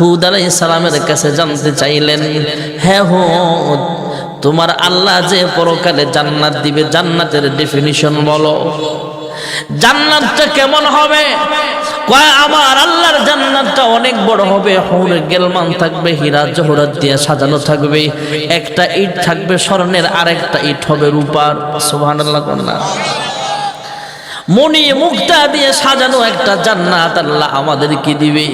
হুদ আলাই সালামের কাছে জানতে চাইলেন হ্যাঁ হুদ, তোমার আল্লাহ যে পরকালে জান্নাত দিবে, জান্নাতের ডেফিনিশন বলো। জান্নাতটা কেমন হবে? কয়, আমার আল্লাহর জান্নাতটা অনেক বড় হবে। হৌরে গেলমান থাকবে, হীরা জহরত দিয়ে সাজানো থাকবে। একটা ইট থাকবে স্বর্ণের, আরেকটা ইট হবে রূপার। সুবহানাল্লাহ, কন্যা। মণি মুক্তা দিয়ে সাজানো একটা জান্নাত আল্লাহ আমাদেরকে দিবে।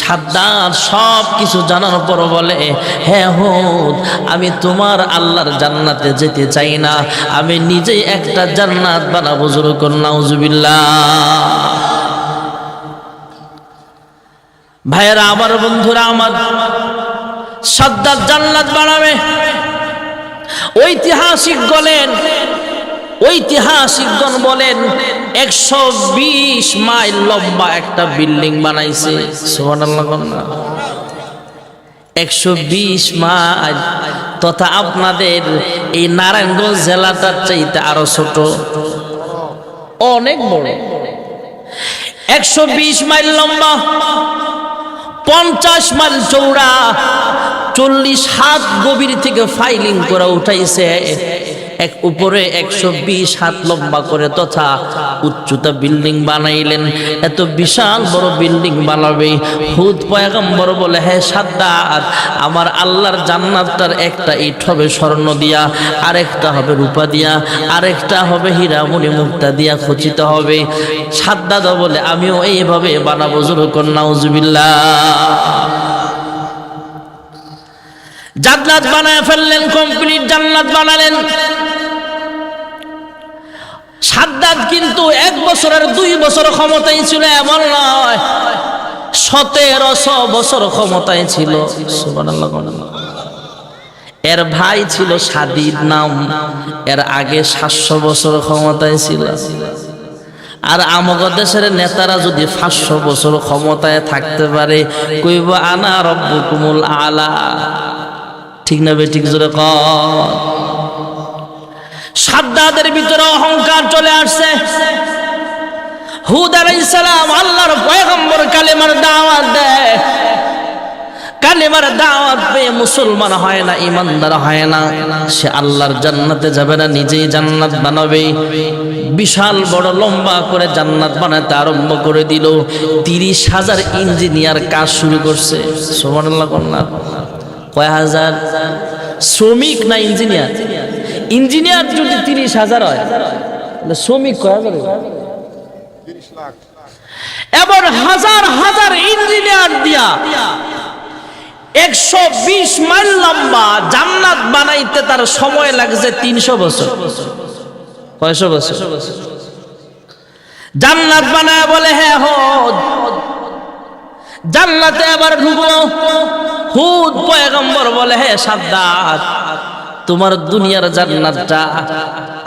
সাদ্দার সব কিছু জানার পর বলে হ্যাঁ হোদ, আমি তোমার আল্লাহর জান্নাতে যেতে চাই না। আমি নিজেই একটা জান্নাত বানাবো, জোর নাউজুবিল্লাহ। ভাইয়েরা, আমার বন্ধুরা, আমার সাদ্দার জান্নাত বানাবে। ঐতিহাসিক বলেন ঐতিহাসিকগণ বলেন একশো বিশ মাইল লম্বা একটা বিল্ডিং বানাইছে। একশো বিশ মাইল। তথা আপনাদের এই নারায়ণগঞ্জ জেলাটার চাইতে আরও ছোট। অনেক বড়। একশো বিশ মাইল লম্বা। পঞ্চাশ মাইল চৌড়া চল্লিশ হাত গভীর থেকে ফাইলিং করা উঠাইছে। এক উপরে একশো বিশ হাত লম্বা করে তথা উচ্চতা বিল্ডিং বানাইলেন। এত বিশাল বড় বিল্ডিং বানাবে। হুদ পয়গম্বর বলে হ্যাঁ সাদ্দাত, আমার আল্লাহর জান্নাতটার একটা ইট হবে স্বর্ণ দিয়া, আরেকটা হবে রূপা দিয়া, আরেকটা হবে হীরামণি মুক্তা দিয়া খচিত হবে। সাদ্দাদ বলে, আমিও এইভাবে বানাবো, জোর কন্যাউজুবিল্লাহ জান্নাত বানায় ফেললেন কমপ্লিট জান্নাত বানালেন। সাদ্দাত কিন্তু এক বছরের দুই বছর ক্ষমতায় ছিল, এমন নয় সতেরোশো বছর ক্ষমতায় ছিল। এর ভাই ছিল সাদিদ নাম, এর আগে সাতশো বছর ক্ষমতায় ছিল। আর আমগ দেশের নেতারা যদি পাঁচশো বছর ক্ষমতায় থাকতে পারে, কইব, আনা রব্বুকুমুল আলা। ঠিক না বে, ঠিক জোরে সাদ্দাদের ভিতরে অহংকার চলে আসছে। হুদ আলাইহিস সালাম আল্লাহর পয়গম্বর কালেমার দাওয়াত দেয়। কালেমার দাওয়াত পেয়ে মুসলমান হয় না, ইমানদার হয় না। সে আল্লাহর জান্নাতে যাবে না, নিজেই জান্নাত বানাবে। বিশাল বড় লম্বা করে জান্নাত বানাতে আরম্ভ করে দিল। তিরিশ হাজার ইঞ্জিনিয়ার কাজ শুরু করছে। সোমানাল্লাহ কন্যা। কয় হাজার? শ্রমিক না ইঞ্জিনিয়ার? ইঞ্জিনিয়ার যদি তিরিশ হাজার হয় শ্রমিক কয় হাজার? এবার হাজার হাজার ইঞ্জিনিয়ার দিয়া একশো বিশ মাইল লম্বা জান্নাত বানাইতে তার সময় লাগছে তিনশো বছর। কয়শো বছর? জান্নাত বানায় বলে হ্যাঁ হদ জান্নাতে আবার ঢুকবো। খুদ পয়গম্বর বলে, হে সাদ্দাত, তোমার দুনিয়ার জান্নাতটা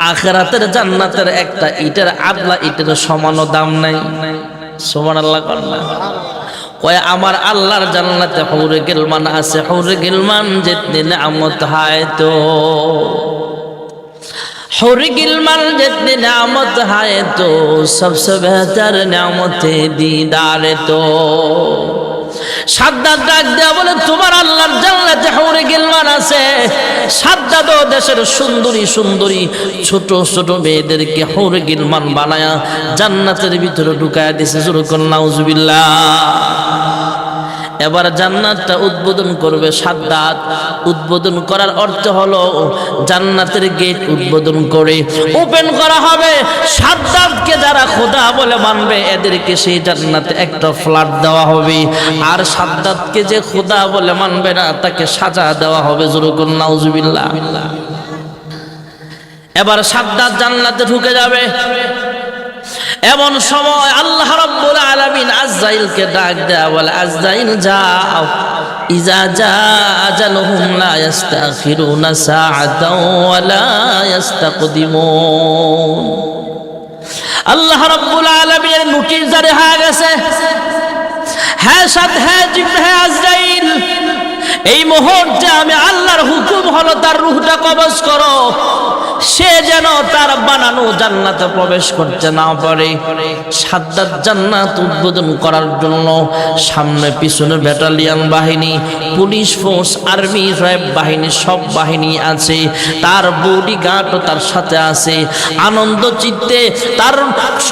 আখেরাতের জান্নাতের একটা ইটের আদলা ইটের সমান দাম নাই। সমান আল্লাহ করলাম কয়, আমার আল্লাহর জান্নাতে হৌরে গেলমান আছে, হৌরে গেলমান যেতনি নামত হায় তো। হৌরে গিলমান যেতনি নামত হায় তো সবসে বেহতার নামতে দিদারে তো। সাদ্দাত ডাক দেয়া বলে, তোমার আল্লাহর জান্নাতে হৌরে গিলমান আছে। সাদ্দাত দেশের সুন্দরী সুন্দরী, ছোট ছোট মেয়েদেরকে বানায়া জান্নাতের ভিতরে ঢুকায়া দিছে। এবার জান্নাতটা উদ্বোধন করবে সাদ্দাত। উদ্বোধন করার অর্থ হলো, জান্নাতের গেট উদ্বোধন করে ওপেন করা হবে। সাদ্দাতকে যারা খোদা বলে মানবে, এদেরকে সেই জান্নাতে একটা ফ্ল্যাট দেওয়া হবে। আর সাদ্দাতকে যে খোদা বলে মানবে না, তাকে সাজা দেওয়া হবে জুরুকুন নাউজুবিল্লাহ। এবার সাদ্দাত জান্নাতে ঢুকে যাবে। এমন সময় আল্লাহ রাব্বুল আলামিন আজরাইলকে ডাক দেয়া বলে আজরাইল যাও, ইজা জা আজালুহুম লা ইস্তাখিরুনা সাআতাও ওয়া লা ইস্তাকদিমুন। আল্লাহ রব্বুল আলামিনের নোটিশ জারি হয়ে গেছে। হ্যাঁ সাদ হ্যাঁ জিব হ্যাঁ আজরাইল এই মুহূর্তে আমি আল্লাহর হুকুম হলো তার রুহটা কবজ করো। সে যেন তার বানানো জান্নাতে প্রবেশ করতে না পারে। সাদ্দাত জান্নাত উদ্বোধন করার জন্য সামনে পিছনে ব্যাটালিয়ান বাহিনী, পুলিশ ফোর্স, আর্মি, র্যাব বাহিনী, সব বাহিনী আছে। তার বডি গার্ডও তার সাথে আছে। আনন্দ চিত্তে তার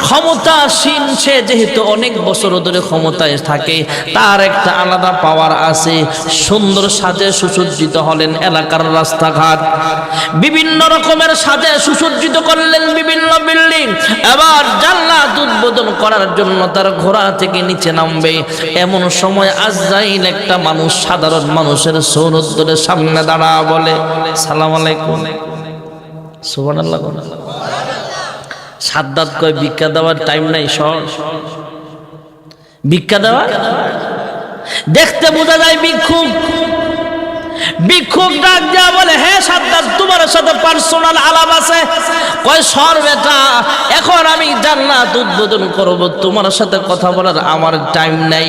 ক্ষমতাসীন সে যেহেতু অনেক বছর ধরে ক্ষমতায় থাকে, তার একটা আলাদা পাওয়ার আছে। সুন্দর সাজে সুসজ্জিত হলেন এলাকার রাস্তাঘাট। বিভিন্ন রকমের সাজে সুসজ্জিত করলেন বিভিন্ন বিল্ডিং। এবার জান্নাত উদ্বোধন করার জন্য তার ঘোড়া থেকে নিচে নামবে। এমন সময় আজরাইল একটা মানুষ সাধারণ মানুষের সৌরদ্দরের সামনে দাঁড়া বলে, সালাম আলাইকুম। সুবহানাল্লাহ সাদ্দাত কয়, ভিক্ষা দেওয়ার টাইম নাই সর ভিক্ষা দেওয়া দেখতে বোঝা যায় ভিক্ষুক ভিক্ষুক ডাক দেওয়া বলে হ্যাঁ সাদ্দার তোমার সাথে পার্সোনাল আলাপ আছে? কয়, সর বেটা, এখন আমি জান্নাত উদ্বোধন করব। তোমার সাথে কথা বলার আমার টাইম নাই।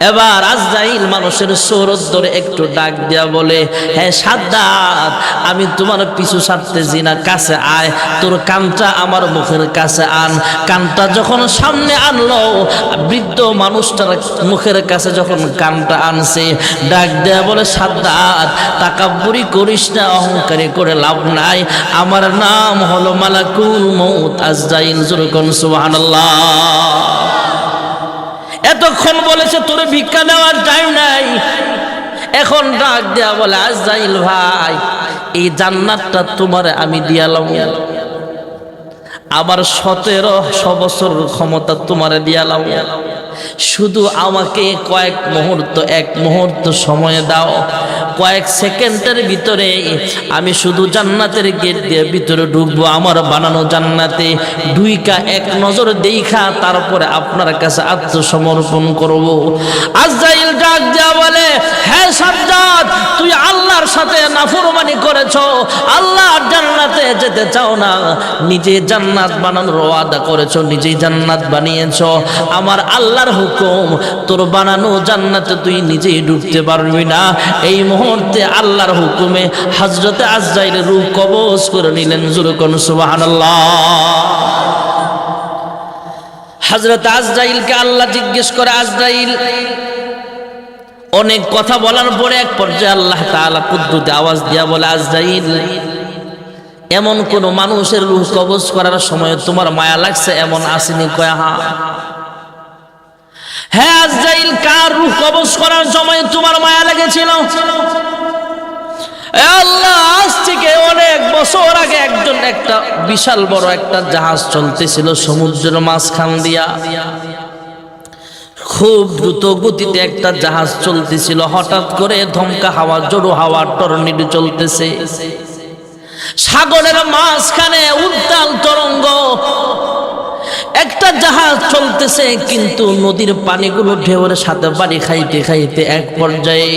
এবার আজরাইল মানুষের সৌরত ধরে একটু ডাক দেয়া বলে হ্যাঁ সাদ্দাত, আমি তোমার পিছু ছাড়তেছি না কাছে আয়। তোর কানটা আমার মুখের কাছে আন। কানটা যখন সামনে আনলো, বৃদ্ধ মানুষটার মুখের কাছে যখন কানটা আনছে, ডাক দেয়া বলে, সাদ্দাত, তাকাব্বুরি করিস না, অহংকারী করে লাভ নাই। আমার নাম হলো মালাকুল মৌত আজরাইল জুরকন সুবহানাল্লাহ। এতক্ষণ বলেছে, তোর ভিক্ষা দেওয়ার টাইম নাই। এখন ডাক দেয়া বলে আজ যাইল ভাই, এই জান্নাতটা তোমার আমি দিয়ালাম আবার সতেরো বছর ক্ষমতা তোমারে দিয়ালাম শুধু আমাকে কয়েক মুহূর্ত, এক মুহূর্ত সময় দাও। কয়েক সেকেন্ডের ভিতরে আমি শুধু জান্নাতের গেট দিয়ে ভিতরে ঢুকবো, আমার বানানো জান্নাতে দুইকা এক নজর দেখা তারপরে আপনার কাছে আত্মসমর্পণ করব। আজরাইল ডাক দেওয়া বলে হ্যাঁ সাজ্জাদ, তুই আল্লাহর সাথে নাফরমানি করেছ আল্লাহর জান্নাতে যেতে চাও না। নিজে জান্নাত বানানোর ওয়াদা করেছ নিজেই জান্নাত বানিয়েছ। আমার আল্লাহর হুকুম, তোর বানানো জান্নাতে তুই নিজেই ঢুকতে পারবি না। এই মুহূর্তে আল্লাহর হুকুমে হজরতে আজরাইল রূহ কবজ করে নিলেন জুরকন সুবহানাল্লাহ। হজরত আজরাইলকে আল্লাহ জিজ্ঞেস করে, আজরাইল, অনেক কথা বলার পরে এক পর্যায়ে আল্লাহ তাআলা কুদ্দুতে আওয়াজ দিয়া বলে, আজরাইল, এমন কোন মানুষের রূহ কবজ করার সময় তোমার মায়া লাগছে? এমন আসেনি কয়া? হা হ্যাঁ কার রূহ কবজ করার সময় তোমার মায়া লেগেছিল? আল্লাহ, আজ থেকে অনেক বছর আগে একজন একটা বিশাল বড় একটা জাহাজ চলতেছিল সমুদ্রের মাঝখান দিয়া। খুব দ্রুত গতিতে একটা জাহাজ চলতেছিল, হঠাৎ করে ধমকা হাওয়া, জোড়ো চলতেছে। সাগরের মাঝখানে উত্তাল তরঙ্গ একটা জাহাজ চলতেছে, কিন্তু নদীর পানিগুলো ঢেউয়ের সাথে বাড়ি খাইতে খাইতে এক পর্যায়ে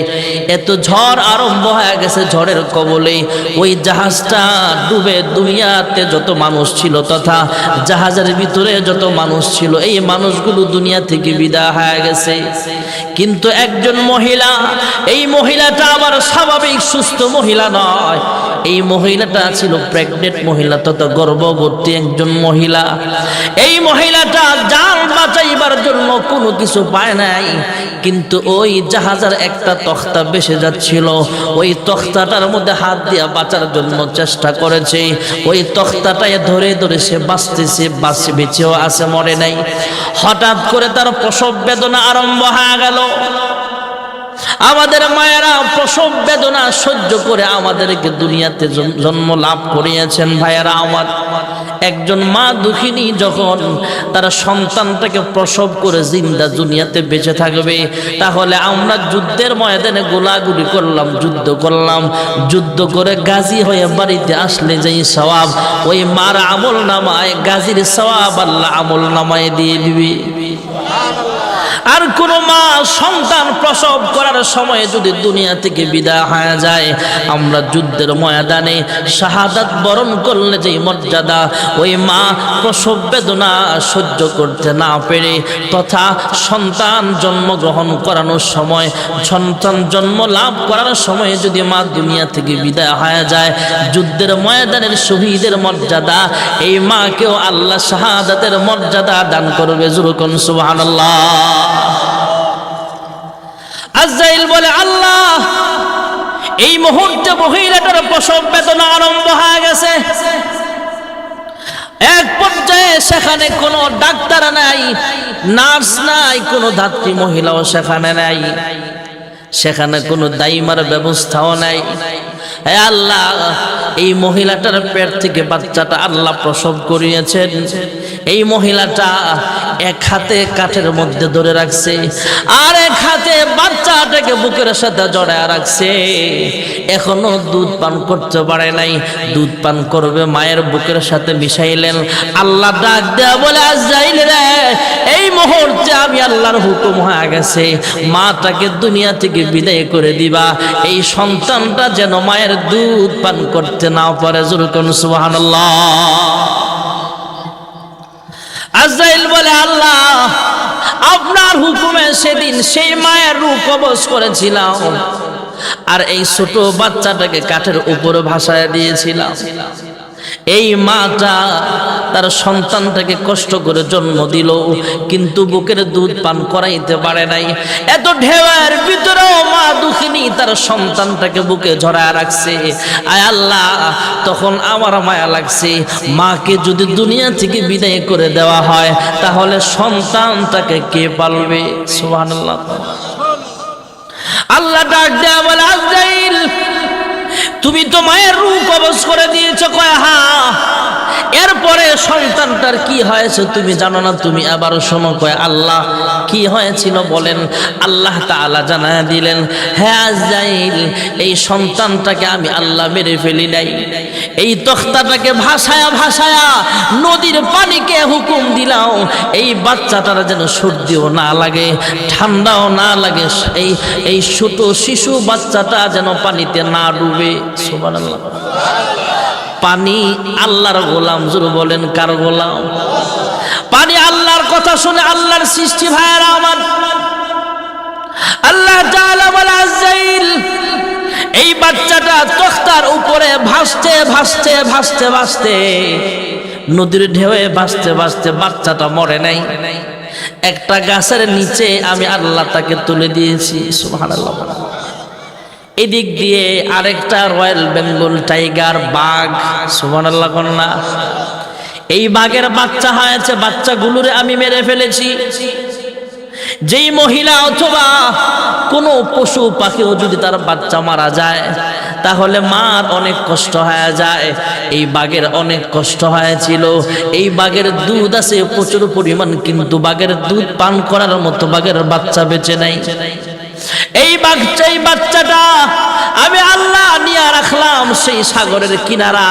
এত ঝড় আরম্ভ হয়ে গেছে ঝড়ের কবলে। ওই জাহাজটা ডুবে দুনিয়াতে যত মানুষ ছিল তথা জাহাজের ভিতরে যত মানুষ ছিল, এই মানুষগুলো দুনিয়া থেকে বিদায় হয়ে গেছে। কিন্তু একজন মহিলা, এই মহিলাটা আবার স্বাভাবিক সুস্থ মহিলা নয়। এই মহিলাটা ছিল প্রেগনেন্ট মহিলা তথা গর্ভবতী একজন মহিলা। এই মহিলাটা জান বাঁচাইবার জন্য কোনো কিছু পায় নাই, কিন্তু ওই জাহাজের একটা তখ্তা বেসে যাচ্ছিল। ওই তখ্তাটার মধ্যে হাত দিয়া বাঁচার জন্য চেষ্টা করেছে। ওই তখ্তাটায় ধরে ধরে সে বাঁচতেছে, বাঁচে, বেঁচেও আছে, মরে নাই। হঠাৎ করে তার প্রসব বেদনা আরম্ভ হয়ে গেল। আমাদের মায়েরা প্রসব বেদনা সহ্য করে আমাদেরকে দুনিয়াতে জন্ম লাভ করিয়েছেন ভাইয়েরা আমার। একজন মা দুঃখিনী যখন তারা সন্তানটাকে প্রসব করে জিন্দা দুনিয়াতে বেঁচে থাকবে, তাহলে আমরা যুদ্ধের ময়দানে গোলাগুলি করলাম, যুদ্ধ করলাম, যুদ্ধ করে গাজী হয়ে বাড়িতে আসলে যেই সওয়াব, ওই মার আমল নামায় গাজীর সওয়াব আল্লাহ আমল নামায় দিয়ে দিবি। আর কোন মা সন্তান প্রসব করার সময় যদি দুনিয়া থেকে বিদায় হয়ে যায়, আমরা যুদ্ধের ময়দানে শাহাদাত বরণ করলে যে মর্যাদা, ওই মা প্রসব বেদনা সহ্য করতে না পেরে তথা সন্তান জন্মগ্রহণ করানোর সময়, সন্তান জন্ম লাভ করার সময় যদি মা দুনিয়া থেকে বিদায় হয়ে যায়, যুদ্ধের ময়দানের শহীদের মর্যাদা, এই মাকেও আল্লাহ শাহাদাতের মর্যাদা দান করবে। জুরুকন সুবহানাল্লাহ। আজাইল বলে, আল্লাহ, এই মুহূর্তে মহিলাটার প্রসব বেদনা আরম্ভ হয়ে গেছে। এক পর্যায়ে সেখানে কোনো ডাক্তার নাই, নার্স নাই, কোন ধাত্রী মহিলাও সেখানে নাই। সেখানে কোনো দাইমার ব্যবস্থাও নাই। হে আল্লাহ, এই মহিলাটার পেট থেকে বাচ্চাটা আল্লাহ প্রসব করিয়েছেন। এই মহিলাটা এক হাতে কাঠের মধ্যে ধরে রাখছে আর এক হাতে বাচ্চাটাকে বুকের সাথে জড়ায় রাখছে। এখনও দুধ পান করতে পারে নাই। দুধ পান করবে, মায়ের বুকের সাথে মিশাইলেন। আল্লাহ ডাক দেয়া বলে আজ যাইলে রে, এই মুহূর্তে আমি আল্লাহর হুকুম হয়ে গেছে। মাটাকে দুনিয়া থেকে বিদায় করে দিবা। এই সন্তানটা যেন মায়ের দুধ পান করতে না পারে জুলকন সুবহানাল্লাহ। বলে, আল্লাহ, আপনার হুকুমে সেদিন সেই মায়ের রূপ কবজ করেছিলাম। আর এই ছোট বাচ্চাটাকে কাঠের উপরে ভাসায় দিয়েছিলাম। এই মাটা তার সন্তানটাকে কষ্ট করে জন্ম দিল, কিন্তু বুকের দুধ পান করাইতে পারে নাই। এত ঢেউয়ের ভিতরেও মা দুঃখিনী তার সন্তানটাকে বুকে ঝরায় রাখছে। আয় আল্লাহ, তখন আমার মায়া লাগছে। মাকে যদি দুনিয়া থেকে বিদায় করে দেওয়া হয়, তাহলে সন্তানটাকে কে পালবে? সুবহানাল্লাহ। আল্লাহ ডাক দেয়া বলে, আজরাইল তুমি তো মায়ের রূপ কবজ করে দিয়েছ কয় হা। এরপরে সন্তানটার কি হয়েছে তুমি জানো না? তুমি আবার সময় আল্লাহ, কি হয়েছিল বলেন? আল্লাহ তাআলা জানায় দিলেন হ্যাঁ এই সন্তানটাকে আমি আল্লাহ মেরে ফেলি নাই। এই তখতাটাকে ভাসায়া ভাসায়া নদীর পানিকে হুকুম দিলাম। এই বাচ্চাটার যেন সর্দিও না লাগে, ঠান্ডাও না লাগে, এই এই ছোট শিশু বাচ্চাটা যেন পানিতে না ডুবে। সুবহানাল্লাহ। পানি আল্লাহর গোলাম জুরু বলেন কার গোলাম? পানি আল্লাহর কথা শুনে আল্লাহর সৃষ্টি ভাইয়েরা আমার। আল্লাহ এই বাচ্চাটা তখতার উপরে ভাসতে ভাসতে ভাসতে ভাসতে নদীর ঢেউয়ে ভাসতে ভাসতে বাচ্চাটা মরে নাই। একটা গাছের নিচে আমি আল্লাহ তাকে তুলে দিয়েছি। সুবহানাল্লাহ এদিক দিয়ে আরেকটা রয়্যাল বেঙ্গল টাইগার বাঘ, সুবহানাল্লাহ কন্যা। এই বাঘের বাচ্চা হয়েছে, বাচ্চাগুলোরে আমি মেরে ফেলেছি। যেই মহিলা অথবা কোনো পশু পাখিও যদি তার বাচ্চা মারা যায়, তাহলে মার অনেক কষ্ট হয়ে যায়। এই বাঘের অনেক কষ্ট হয়েছিল। এই বাঘের দুধ আছে, প্রচুর পরিমাণ, কিন্তু বাঘের দুধ পান করার মতো বাঘের বাচ্চা বেঁচে নাই। এই বাচ্চা এই বাচ্চাটা আমি আল্লাহ নিয়ে রাখলাম সেই সাগরের কিনারা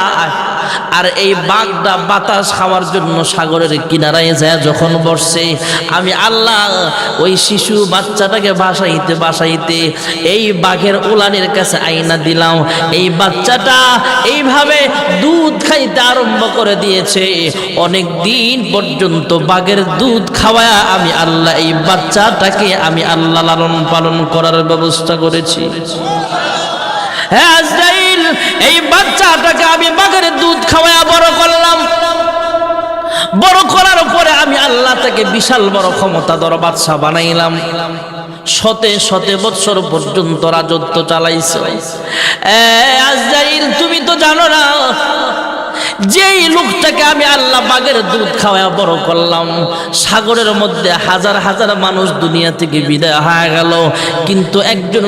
আর এই বাঘটা বাতাস খাওয়ার জন্য সাগরের কিনারায় যায় যখন বসছে আমি আল্লাহ ওই শিশু বাচ্চাটাকে বাসাইতে বাসাইতে এই বাঘের উলানের কাছে আইনা দিলাম। এই বাচ্চাটা এইভাবে দুধ খাইতে আরম্ভ করে দিয়েছে। অনেক দিন পর্যন্ত বাঘের দুধ খাওয়ায় আমি আল্লাহ এই বাচ্চাটাকে আমি আল্লাহ লালন পালন করার ব্যবস্থা করেছি। হ্যাঁ এই বাচ্চাটাকে আমি বাঘের দুধ খাওয়ায়া বড় করলাম। বড় করার পরে আমি আল্লাহ থেকে বিশাল বড় ক্ষমতা দর বাদশা বানাইলাম। শতে শতে বৎসর পর্যন্ত রাজত্ব চালাইছে। তুমি তো জানো না যেই লোকটাকে আমি আল্লাহ বাগের দুধ খাওয়া বড় করলাম, সাগরের মধ্যে হাজার হাজার মানুষ দুনিয়া থেকে বিদায় হয়ে গেল। কিন্তু একজন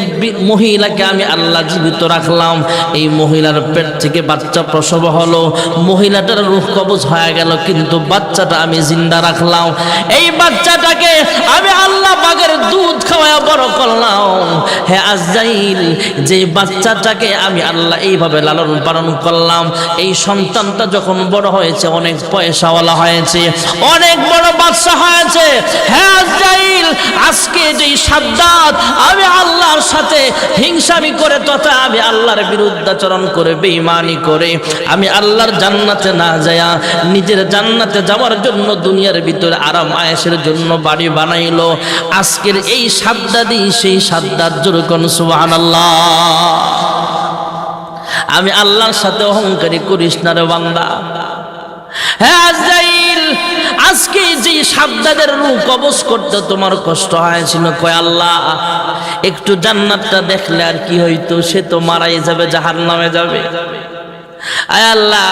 মহিলাকে আমি আল্লাহ জীবিত রাখলাম। এই মহিলার পেট থেকে বাচ্চা প্রসব হলো। মহিলাটার রুখ কবজ হয়ে গেল, কিন্তু বাচ্চাটা আমি জিন্দা রাখলাম। এই বাচ্চাটাকে আমি আল্লাহ বাগের দুধ খাওয়া বড় করলাম। হে আজাইল যে বাচ্চাটাকে আমি আল্লাহ এইভাবে লালন পালন করলাম, এই সন্তানটা যখন বড় হয়েছে, অনেক পয়সাওয়ালা হয়েছে, অনেক বড় বাচ্চা হয়েছে। হে আজাইল আজকে যেই সাদ্দাত, আমি আল্লাহর সাথে হিংসামি করে, তথা আমি আল্লাহর বিরুদ্ধাচরণ করে, বেঈমানি করে, আমি আল্লাহর জান্নাতে না যায়া নিজের জান্নাতে যাওয়ার জন্য দুনিয়ার ভিতরে আরাম, আয়েসের জন্য বাড়ি বানাইলো। আজকের এই সাদ্দাদি, সেই সাদ্দাত জোরকন সুবহানাল্লাহ। আমি আল্লাহর সাথে অহংকারী করিস না রে বান্দা। হ্যাঁ আজকে যে সাবদাদের রূপ কবচ করতে তোমার কষ্ট হয়েছিল, কয় আল্লাহ, একটু জান্নাতটা দেখলে আর কি হইতো, সে তো মারাই যাবে জাহার নামে যাবে। আয় আল্লাহ,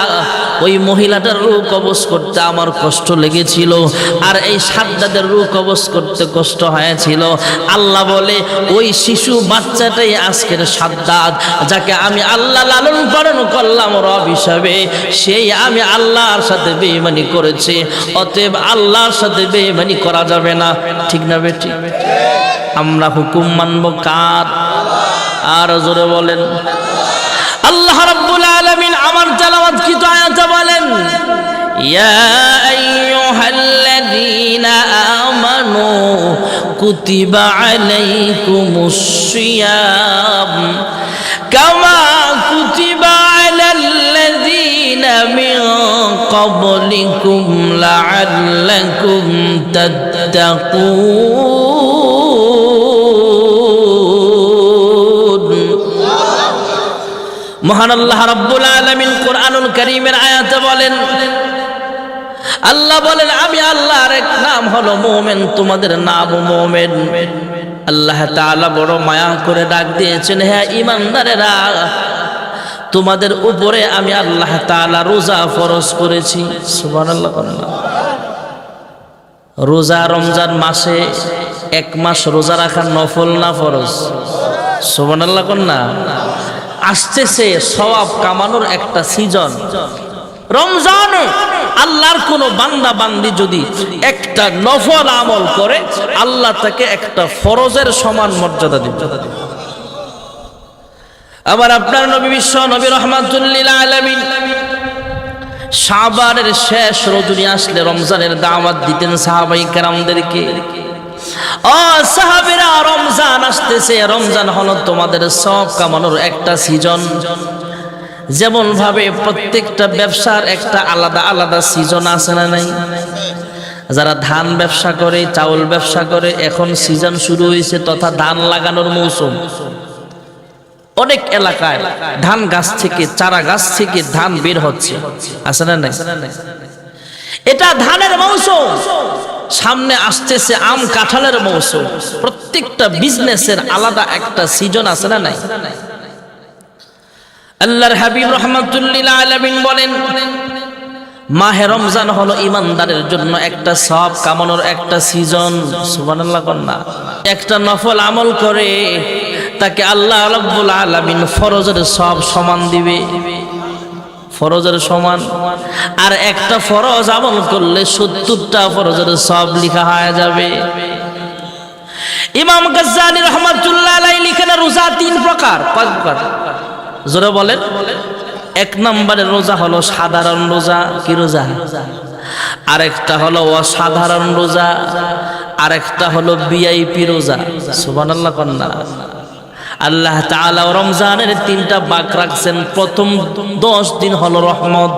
ওই মহিলাটার রূপ কবজ করতে আমার কষ্ট লেগেছিল, আর এই সাদ্দাদের রূপ কবজ করতে কষ্ট হয়েছিল। আল্লাহ বলে, ওই শিশু বাচ্চাটাই আজকের সাদ্দাদ যাকে আমি আল্লাহ লালন পালন করলাম রব হিসাবে, সেই আমি আল্লাহর সাথে বেইমানি করেছে, অতএব আল্লাহর সাথে বেইমানি করা যাবে না। ঠিক না বেটি? আমরা হুকুম মানব কার? আর জোরে বলেন। আল্লাহ রাব্বুল আলামিন আমার তেলাওয়াত কি তো আয়াতে বলেন, ইয়া আইয়ুহাল্লাযীনা আমানু কুতিবা আলাইকুমুস সিয়াম কামা কুতিবা আলাল্লাযীনা মিন ক্বাবলিকুম লাআল্লাকুম তাত্তাকুন। মহান আল্লাহ রাব্বুল আলামিন কোরআনুল কারীমের আয়াতে বলেন, আল্লাহ বলেন, আমি আল্লাহর এক নাম হলো মুমিন, তোমাদের নাম মুমিন। আল্লাহ তাআলা বড় মায়া করে ডাক দিয়েছেন হ্যাঁ ইমানদারেরা তোমাদের উপরে আমি আল্লাহ তাআলা রোজা ফরজ করেছি। সুবহানাল্লাহ। রোজা রমজান মাসে এক মাস রোজা রাখা নফল না ফরজ? সুবহানাল্লাহ, কন্যা। আসতেছে সওয়াব কামানোর একটা সিজন। রমজানে আল্লাহর কোন বান্দা বান্দি যদি একটা নফল আমল করে, আল্লাহ তাকে একটা ফরজের সমান মর্যাদা দিবে। আবার আপনার নবী বিশ্ব নবী রহমাতুল্লিল আলামিন শাবানের শেষ রজনী আসলে রমজানের দাওয়াত দিতেন সাহাবাই কেরামদেরকে। ও রমজান আসতেছে। রমজান হলো তোমাদের সব কামানোর একটা সিজন যেমন ভাবে প্রত্যেকটা ব্যবসার একটা আলাদা আলাদা সিজন আছে না নাই? যারা ধান ব্যবসা করে, চাউল ব্যবসা করে, এখন সিজন শুরু হয়েছে তথা ধান লাগানোর মৌসুম। অনেক এলাকায় ধান গাছ থেকে, চারা গাছ থেকে ধান বের হচ্ছে। আছে না নাই? এটা ধানের মৌসুম। সামনে আসতেছে আম কাঁঠালের মৌসুম। প্রত্যেকটা বিজনেসের আলাদা একটা সিজন আছে না নাই? আল্লাহর হাবিব রহমাতুল্লিল আলামিন বলেন, মাহে রমজান হলো ইমানদারের জন্য একটা সব কামানোর একটা সিজন সুবহানাল্লাহ কন্যা একটা নফল আমল করে তাকে আল্লাহ আলামিন ফরজের সব সমান দিবে। ফরজের সমান। আর একটা ফরজ আমল করলে সত্তরটা ফরজের সব লিখা হয়ে যাবে। ইমাম গাজ্জালি রহমাতুল্লাহ আলাই লিখেন রোজা তিন প্রকার। কয় প্রকার। জোরে বলেন। এক নম্বরের রোজা হলো সাধারণ রোজা। কি রোজা? আরেকটা হলো অসাধারণ রোজা। আরেকটা হলো ভিআইপি রোজা। সুবহানাল্লাহ কন্যা। আল্লাহ তাআলা রমজানের তিনটা বাক রাখছেন। প্রথম দশ দিন হলো রহমত।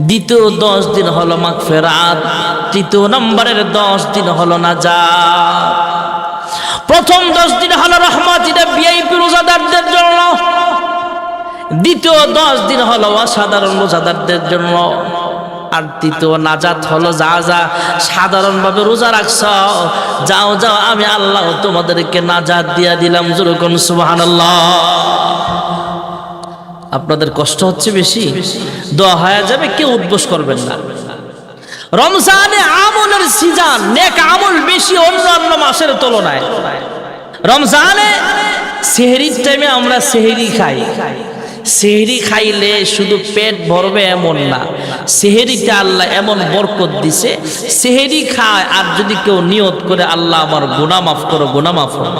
দ্বিতীয় দশ দিন হলো মাগফিরাত। তৃতীয় নম্বরের দশ দিন হলো নাজাত। প্রথম দশ দিন হলো রহমত, এটা ভিআইপি রোজাদারদের জন্য। দ্বিতীয় দশ দিন হলো অসাধারণ রোজাদারদের জন্য। আর তৃতীয় নাজাত হলো যা যা সাধারণভাবে রোজা রাখছ। যাও যাও, আমি আল্লাহ তোমাদেরকে নাজাত দিয়া দিলাম যেরকম সুবাহান আপনাদের কষ্ট হচ্ছে বেশি? দোয়া হয়ে যাবে, কেউ উদ্বোস করবেন না। রমজানে আমলের সিজন, নেক আমল বেশি অন্য অন্য মাসের তুলনায়। রমজানে সেহরির টাইমে আমরা সেহরি খাই। সেহরি খাইলে শুধু পেট ভরবে এমন না। সেহেরিতে আল্লাহ এমন বরকত দিছে, সেহেরি খায় আর যদি কেউ নিয়ত করে, আল্লাহ আমার গুনাহ মাফ করো, গুনাহ মাফ করো।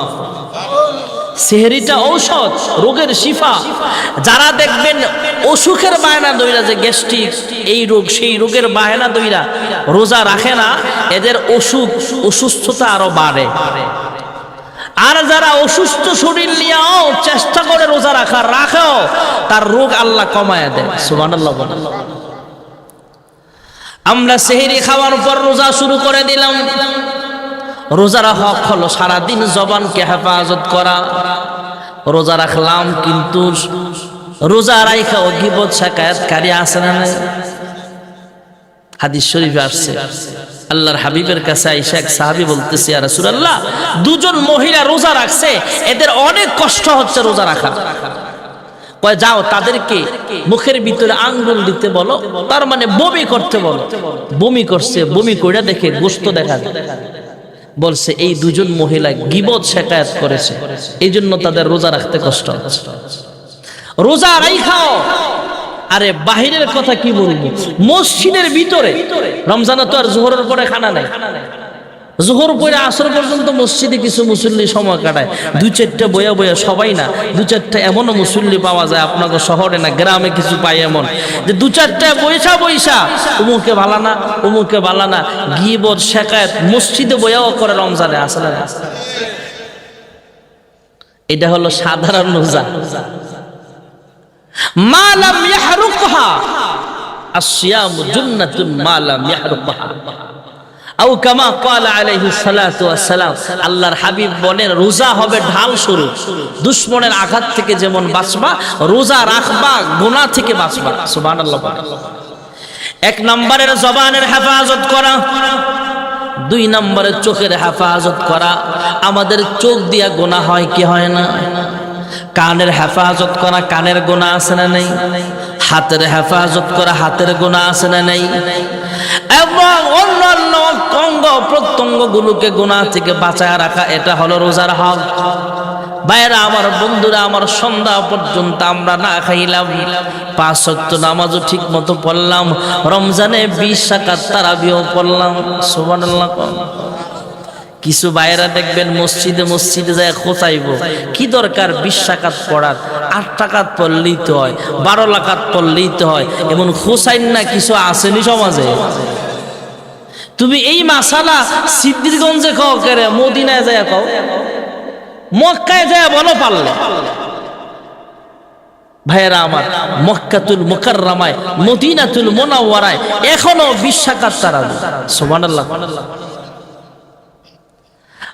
সেহেরিটা ঔষধ, রোগের শিফা। যারা দেখবেন অসুখের বায়না দইরা যে গ্যাস্ট্রিক, এই রোগ, সেই রোগের বায়না দইরা রোজা রাখে না, এদের অসুখ, অসুস্থতা আরও বাড়ে। আর যারা অসুস্থ শরীর নিয়েও চেষ্টা করে রোজা রাখা, রাখাও, তার রোগ আল্লাহ কমায় দেয়। বলেন। আমরা সেহেরি খাওয়ার পর রোজা শুরু করে দিলাম। রোজার হক হলো সারাদিন জবানকে হেফাজত করা। রোজা রাখলাম কিন্তু রোজা রাইখা ও গিবত শাকায়াতকারী আছে না? হাদিস শরীফে আসছে। আল্লাহর হাবিবের কাছে আইসা এক সাহাবি বলতেছে আর রাসূলুল্লাহ, দুজন মহিলা রোজা রাখছে, এদের অনেক কষ্ট হচ্ছে রোজা রাখা কয়, যাও, তাদেরকে মুখের ভিতরে আঙ্গুল দিতে বলো, তার মানে বমি করতে বলো। বমি করছে, বমি কইরা দেখে গোস্ত দেখা বলছে, এই দুজন মহিলা গিবত শেখায়াত করেছে এই জন্য তাদের রোজা রাখতে কষ্ট রোজা রাইখাও আরে বাহিরের কথা কি বলব? মসজিদের ভিতরে রমজানে তো আর জোহরের পরে খানা নাই। জোহর পরে আসর পর্যন্ত মসজিদে কিছু মুসল্লি সময় কাটায়। দু চারটা বয়া বয়া সবাই না দু চারটা এমনও মুসল্লি পাওয়া যায় আপনাকে শহরে না, গ্রামে কিছু পাই এমন। যে দু চারটা বৈশা বৈশা উমুকে ভালা না, উমুকে ভালা না, গিবত শেখায়ত মসজিদে বয়াও করে রমজানে আসলে এটা হলো সাধারণ রোজা। মালাম ইয়াহরুকহা। আসিয়ামু জুন্নাতুন মালাম ইয়াহরুকহা। আও কামা ক্বালা আলাইহিস সালাতু আল্লাহর হাবিব বলেন, রোজা হবে ঢাল স্বরূপ দুশমনের আঘাত থেকে যেমন বাঁচবা, রোজা রাখবা, গুনাহ থেকে বাঁচবা। সুবহানাল্লাহ এক নম্বরের জবানের হেফাজত করা, দুই নম্বরের চোখের হেফাজত করা। আমাদের চোখ দিয়া গোনা হয় কি হয় না? কানের হেফাজত করা কানের গোনা আছে না নেই? হাতের হেফাজত করা হাতের গোনা আছে না নেই? এবং অন্যান্য অঙ্গ প্রত্যঙ্গ গুলোকে গোনা থেকে বাঁচায় রাখা, এটা হলো রোজার হক। বাইরা আমার বন্ধুরা, আমার সন্ধ্যা পর্যন্ত আমরা না খাইলাম। পাঁচ শক্ত নামাজও ঠিক মতো পড়লাম। রমজানে বিশ সাকাত তারাবিও পড়লাম। সুবহানাল্লাহ। কিছু বাইরা দেখবেন মসজিদে মসজিদে যায় খোঁচাইব। কি দরকার? বিশ টাকাত পড়ার আট টাকাত পড়লেই তো হয়, বারো লাখাত পড়লেই তো হয়, এমন খোঁচাইন না কিছু আসেনি সমাজে। তুমি এই মাসালা সিদ্দিরগঞ্জে খাও কেরে মদিনায় যায় খাও মক্কায় যায় বলো পারলে। ভাইয়েরা আমার, মক্কাতুল মুকাররামায়, মদিনাতুল মোনাওয়ারায়, এখনও বিশ্বাকাত তারা সুবহানাল্লাহ।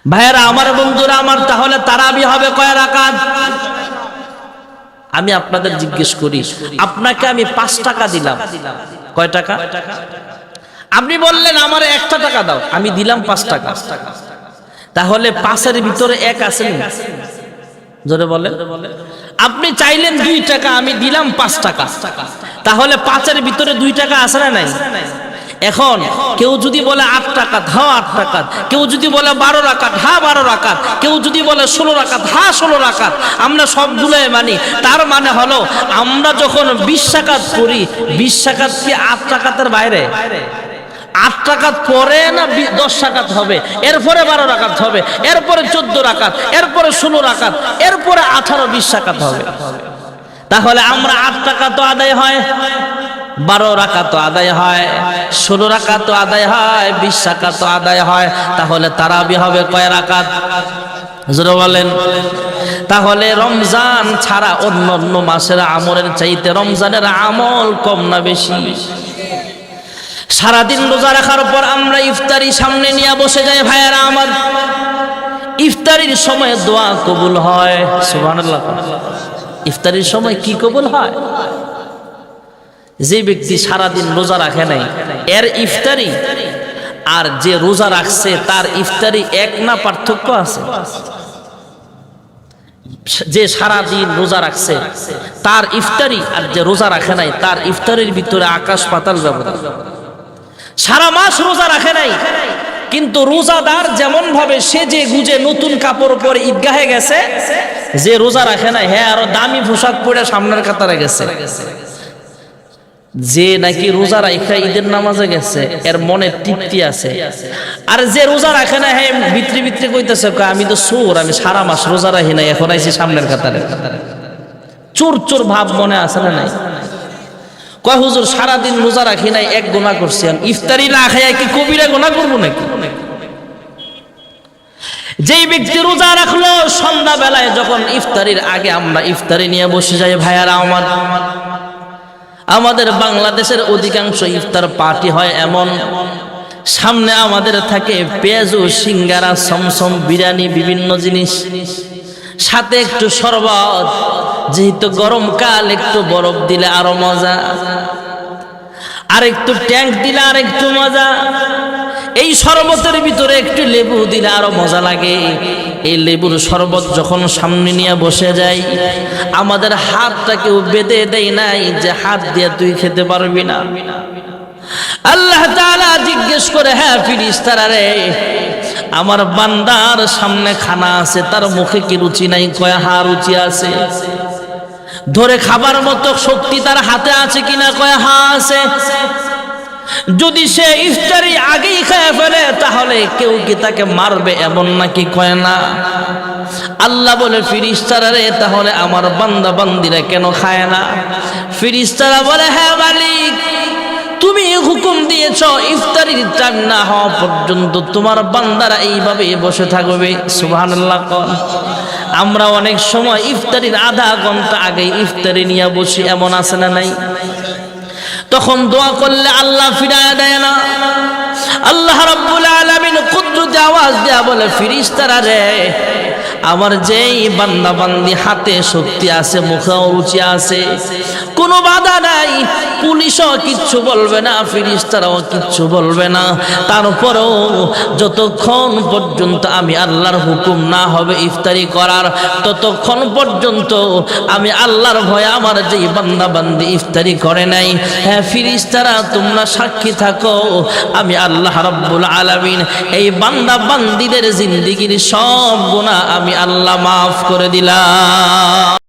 ভাইয়েরা, আমার বন্ধুরা, আমার তাহলে তারাবি হবে কয় রাকাত? আমি আপনাদের জিজ্ঞেস করি, আপনাকে আমি পাঁচ টাকা দিলাম। কয় টাকা? আপনি বললেন, আমার একটা টাকা দাও। আমি দিলাম পাঁচ টাকা। তাহলে পাঁচের ভিতরে এক আছে? জোরে বলে আপনি চাইলেন দুই টাকা, আমি দিলাম পাঁচ টাকা। তাহলে পাঁচের ভিতরে দুই টাকা আছে না নাই? এখন কেউ যদি বলে আট টাকা হা আট টাকা কেউ যদি বলে বারো রাকাত হা বারো রাকাত। কেউ যদি বলে ষোলো রাকাত হা ষোলো রাকাত। আমরা সবগুলোই মানি। তার মানে হলো, আমরা যখন বিশ টাকাত করি বিশ টাকাত কি আট টাকাতের বাইরে? আট টাকাত পরে না দশ টাকাত হবে? এরপরে বারো রাকাত হবে, এরপরে চোদ্দ রাকাত, এরপরে ষোলো রাকাত, এরপরে আঠারো, বিশ টাকাত হবে। তাহলে আমরা আট টাকা তো আদায় হয়। বারো রাখা তো আদায় হয়, ষোলো রাখা তো আদায় হয়, বিশ টাকা তো আদায় হয়, তাহলে তারাবি হবে কয় রাকাত? বলেন। তাহলে রমজান ছাড়া অন্য অন্য মাসের আমলের চাইতে রমজানের আমল কম না বেশি? সারাদিন রোজা রাখার পর আমরা ইফতারি সামনে নিয়ে বসে যাই, ভাইয়েরা আমার। ইফতারির সময় দোয়া কবুল হয় ইফতারির সময় কি কবুল হয়? যে ব্যক্তি সারাদিন রোজা রাখে নাই, এর ইফতারি আর যে রোজা রাখছে তার ইফতারি এক না পার্থক্য আছে? যে সারা দিন রোজা রাখছে, তার ইফতারি আর যে রোজা রাখে নাই, তার ইফতারির ভিতরে আকাশ পাতাল ব্যবধান। সারা মাস রোজা রাখে নাই, কিন্তু রোজাদার যেমন ভাবে সে যে গুজে নতুন কাপড় পরে ঈদগাহে গেছে, যে রোজা রাখে নাই হ্যাঁ আরও দামি পোশাক পরে সামনের কাতারে গেছে। যে নাকি রোজা রাখা ঈদের নামাজে গেছে, এর মনে তৃপ্তি আছে। আর যে রোজা রাখে না হ্যাঁ ভিতরে ভিতরে কইতেছে আমি তো চোর, আমি সারা মাস রোজা রাখি নাই, এখন আইছি সামনের কাতারে। চোর চোর ভাব মনে আছে না নাই? কয়, হুজুর, সারাদিন রোজা রাখি নাই, এক গোনা করছি আমি। ইফতারি না খাইয়া কি কবিরা গোনা করব নাকি? যেই ব্যক্তি রোজা রাখল সন্ধ্যা বেলায় যখন ইফতারির আগে আমরা ইফতারি নিয়ে বসে যাই, ভাইয়ারা, আমার আমাদের বাংলাদেশের অধিকাংশ ইফতার পার্টি হয় এমন। সামনে আমাদের থাকে পেঁয়াজু সিঙ্গারা, সমসম বিরিয়ানি, বিভিন্ন জিনিস। সাথে একটু শরবত, যেহেতু গরমকাল একটু বরফ দিলে আরও মজা। আর একটু ট্যাঙ্ক দিলে আর একটু মজা। এই শরবতের ভিতরে একটু লেবু দিলে আরও মজা লাগে। এই লেবুর শরবত যখন সামনে নিয়ে বসে যাই আমাদের হাতটা কেউ বেঁধে দেয় নাই যে হাত দিয়ে তুই খেতে পারবি না। আল্লাহ তাআলা জিজ্ঞেস করে হ্যাঁ ফিরিস্তারা রে, আমার বান্দার সামনে খানা আছে, তার মুখে কি রুচি নাই? কয়, হা, রুচি আছে। ধরে খাবার মতো শক্তি তার হাতে আছে কিনা? কয়, হা, আছে। যদি সে ইফতারি আগেই খেয়ে ফেলে, তাহলে কেউ কি তাকে মারবে এমন নাকি কয় না? আল্লাহ বলে, ফিরিস্তারা রে, তাহলে আমার বান্দা বান্দিরা কেন খায় না? ফিরিস্তারা বলে হ্যাঁ মালিক, তুমি হুকুম দিয়েছ, ইফতারির টাইম না হওয়া পর্যন্ত তোমার বান্দারা এইভাবে বসে থাকবে। কন আমরা অনেক সময় ইফতারির আধা ঘণ্টা আগে ইফতারি নিয়ে বসি, এমন আছে না নাই? তখন দোয়া করলে আল্লাহ ফিরায় দেয় না। আল্লাহ রব্বুল আলামিন কুদরতে আওয়াজ দেয়া বলে, ফিরিস্তারা রে, আমার যেই বান্দা বান্দি হাতে শক্তি আছে, মুখেও রুচি আছে কোনো বাধা নাই। পুলিশও কিচ্ছু বলবে না, ফিরিস্তারাও কিচ্ছু বলবে না। তারপরেও যতক্ষণ পর্যন্ত আমি আল্লাহর হুকুম না হবে ইফতারি করার, ততক্ষণ পর্যন্ত আমি আল্লাহর ভয়ে আমার যেই বান্দা বান্দি ইফতারি করে নাই। হ্যাঁ ফিরিস্তারা, তোমরা সাক্ষী থাকো, আমি আল্লাহ রাব্বুল আলামিন এই বান্দা বান্দিদের জিন্দিগির সব গুণা আমি আল্লাহ মাফ করে দিলাম।